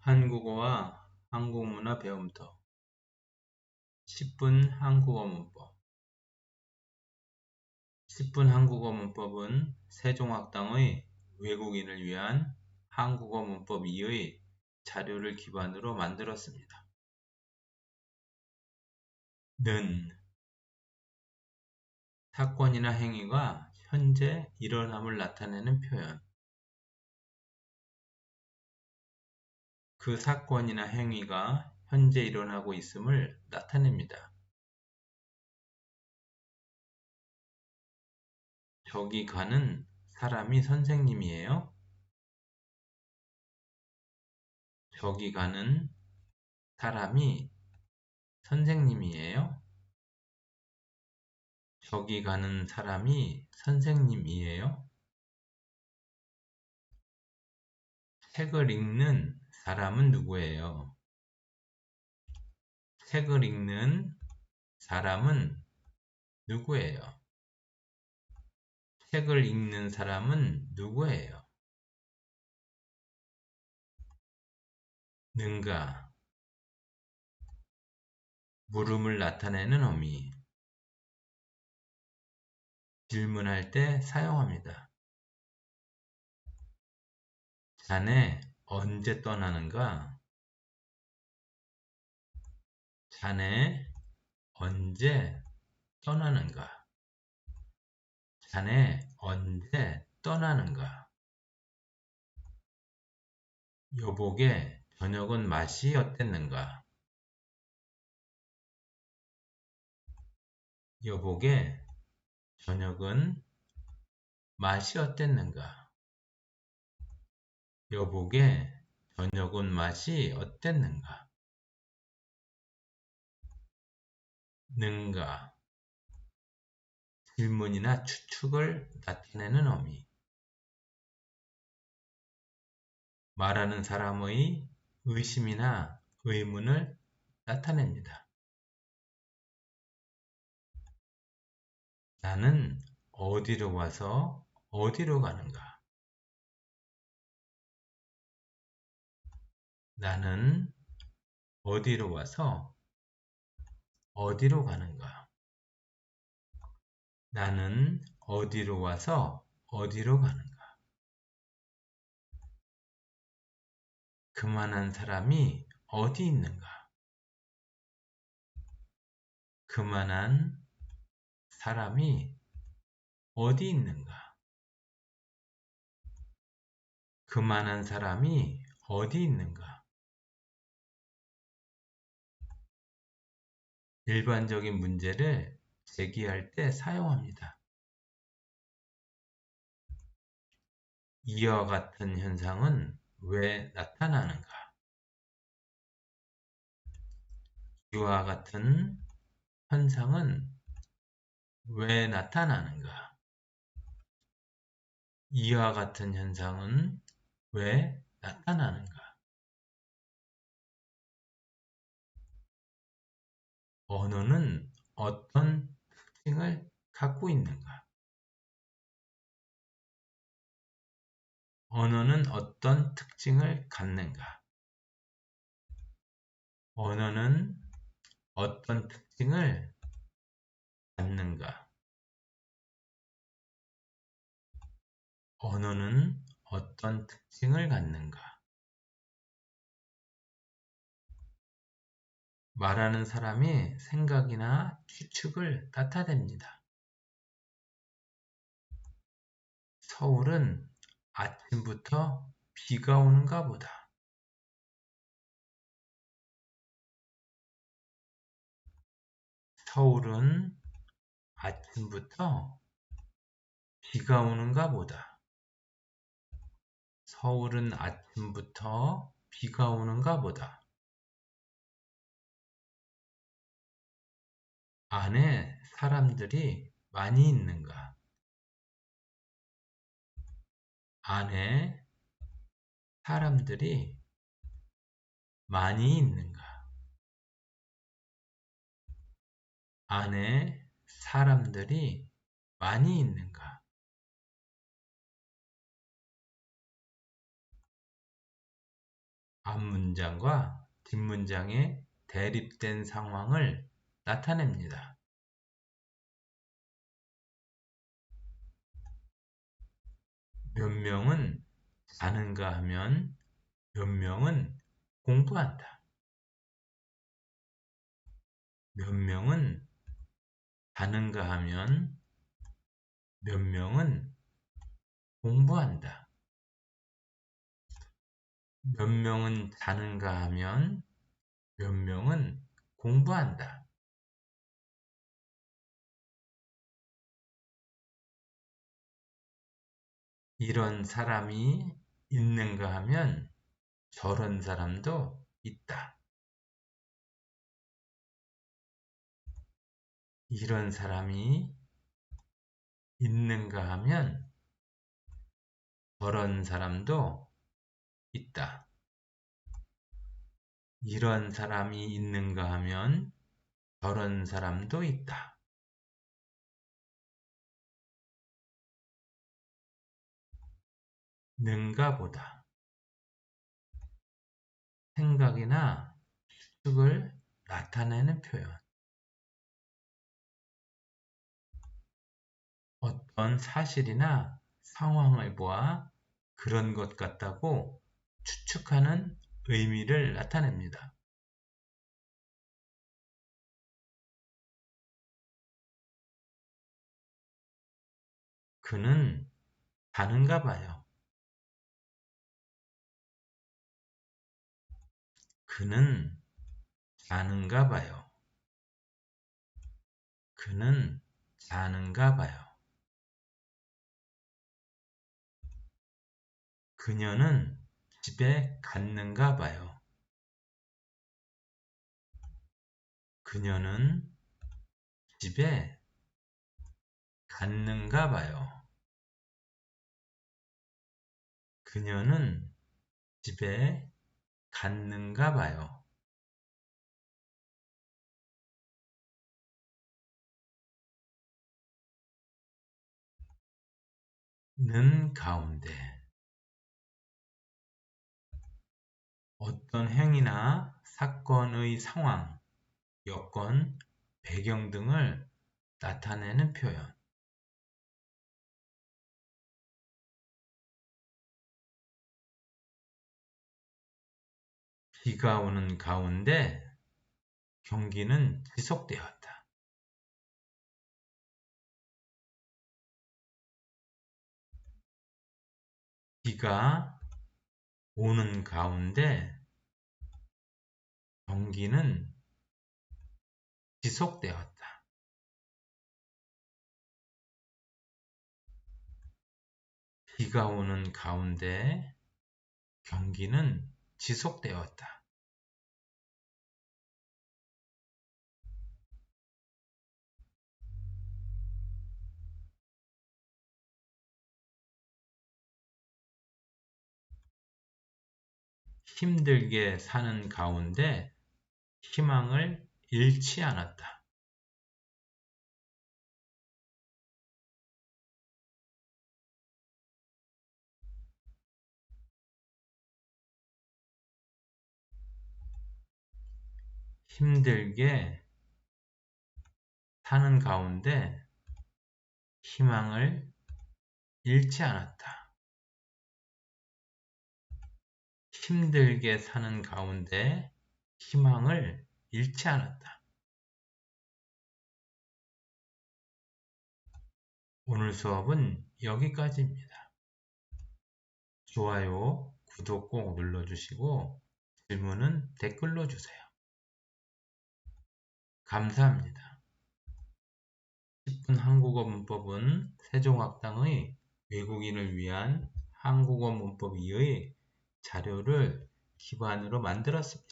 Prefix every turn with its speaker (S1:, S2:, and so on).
S1: 한국어와 한국문화 배움터. 10분 한국어 문법. 10분 한국어 문법은 세종학당의 외국인을 위한 한국어 문법 2의 자료를 기반으로 만들었습니다. 는. 사건이나 행위가 현재 일어남을 나타내는 표현 그 사건이나 행위가 현재 일어나고 있음을 나타냅니다. 저기 가는 사람이 선생님이에요? 저기 가는 사람이 선생님이에요? 저기 가는 사람이 선생님이에요? 책을 읽는 사람은 누구예요? 책을 읽는 사람은 누구예요? 책을 읽는 사람은 누구예요? 는가 물음을 나타내는 어미 질문할 때 사용합니다. 자네 언제 떠나는가? 자네 언제 떠나는가? 자네 언제 떠나는가? 여복의 저녁은 맛이 어땠는가? 여복의 저녁은 맛이 어땠는가? 여복의 저녁은 맛이 어땠는가? 는가 질문이나 추측을 나타내는 어미 말하는 사람의 의심이나 의문을 나타냅니다. 나는 어디로 와서 어디로 가는가? 나는 어디로 와서 어디로 가는가? 나는 어디로 와서 어디로 가는가? 그만한 사람이 어디 있는가? 그만한 사람이 어디 있는가? 그만한 사람이 어디 있는가? 일반적인 문제를 제기할 때 사용합니다. 이와 같은 현상은 왜 나타나는가? 이와 같은 현상은 왜 나타나는가? 이와 같은 현상은 왜 나타나는가? 언어는 어떤 특징을 갖고 있는가? 언어는 어떤 특징을 갖는가? 언어는 어떤 특징을 갖는가? 언어는 어떤 특징을 갖는가? 말하는 사람의 생각이나 추측을 나타냅니다. 서울은 아침부터 비가 오는가 보다. 서울은 아침부터 비가 오는가 보다. 서울은 아침부터 비가 오는가 보다. 안에 사람들이 많이 있는가? 안에 사람들이 많이 있는가? 안에 사람들이 많이 있는가? 앞문장과 뒷문장의 대립된 상황을 나타냅니다. 몇 명은 자는가 하면 몇 명은 공부한다. 몇 명은 자는가 하면 몇 명은 공부한다. 몇 명은 자는가 하면 몇 명은 공부한다. 이런 사람이 있는가 하면 저런 사람도 있다. 이런 사람이 있는가 하면 저런 사람도 있다. 이런 사람이 있는가 하면 저런 사람도 있다. 는가 보다. 생각이나 추측을 나타내는 표현. 어떤 사실이나 상황을 보아 그런 것 같다고 추측하는 의미를 나타냅니다. 그는 가는가 봐요. 그는 자는가 봐요. 그는 자는가 봐요. 그녀는 집에 갔는가 봐요. 그녀는 집에 갔는가 봐요. 그녀는 집에 갔는가 봐요. 는 가운데 어떤 행위나 사건의 상황, 여건, 배경 등을 나타내는 표현. 비가 오는 가운데 경기는 지속되었다. 비가 오는 가운데 경기는 지속되었다. 비가 오는 가운데 경기는 지속되었다. 힘들게 사는 가운데 희망을 잃지 않았다. 힘들게 사는 가운데 희망을 잃지 않았다. 힘들게 사는 가운데 희망을 잃지 않았다. 오늘 수업은 여기까지입니다. 좋아요, 구독 꼭 눌러주시고 질문은 댓글로 주세요. 감사합니다. 10분 한국어 문법은 세종학당의 외국인을 위한 한국어 문법 2의 자료를 기반으로 만들었습니다.